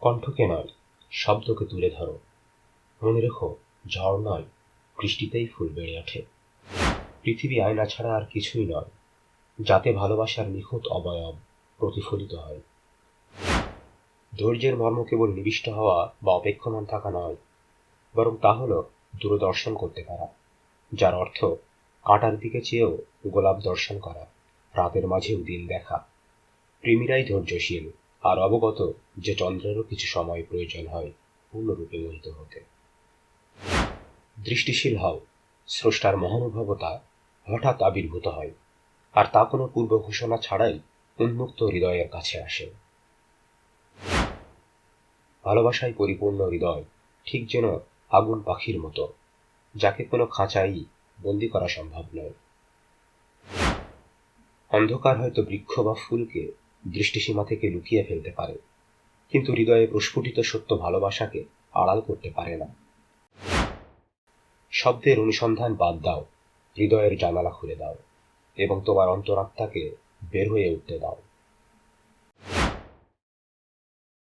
কণ্ঠকে নয়, শব্দকে তুলে ধরো। মনে রেখো, ঝড় নয়, বৃষ্টিতেই ফুল বেড়ে ওঠে। পৃথিবী আয়না ছাড়া আর কিছুই নয়, যাতে ভালোবাসার নিখুঁত অবয়ব প্রতিফলিত হয়। ধৈর্যের মর্ম কেবল নিবিষ্ট হওয়া বা অপেক্ষমান থাকা নয়, বরং তা হল দূরদর্শন করতে পারা, যার অর্থ কাঁটার দিকে চেয়েও গোলাপ দর্শন করা, রাতের মাঝেও দিন দেখা। প্রেমীরাই ধৈর্যশীল। আর অবগত যে চন্দ্রেরও কিছু সময় প্রয়োজন হয় পূর্ণরূপে মোহিত হতে। দৃষ্টিশীল হও, স্রষ্টার মহানুভবতা হঠাৎ আবির্ভূত হয়, আর তা কোনো পূর্ব ঘোষণা ছাড়াই উন্মুক্ত হৃদয়ের কাছে আসে। ভালোবাসায় পরিপূর্ণ হৃদয় ঠিক যেন আগুন পাখির মতো, যাকে কোনো খাঁচাই বন্দি করা সম্ভব নয়। অন্ধকার হয়তো বৃক্ষ বা ফুলকে দৃষ্টিসীমা থেকে লুকিয়ে ফেলতে পারে, কিন্তু হৃদয়ে প্রস্ফুটিত সত্য ভালোবাসাকে আড়াল করতে পারে না। শব্দের অনুসন্ধান বাদ দাও, হৃদয়ের জানালা খুলে দাও, এবং তোমার অন্তরাত্মাকে বের হয়ে উঠতে দাও।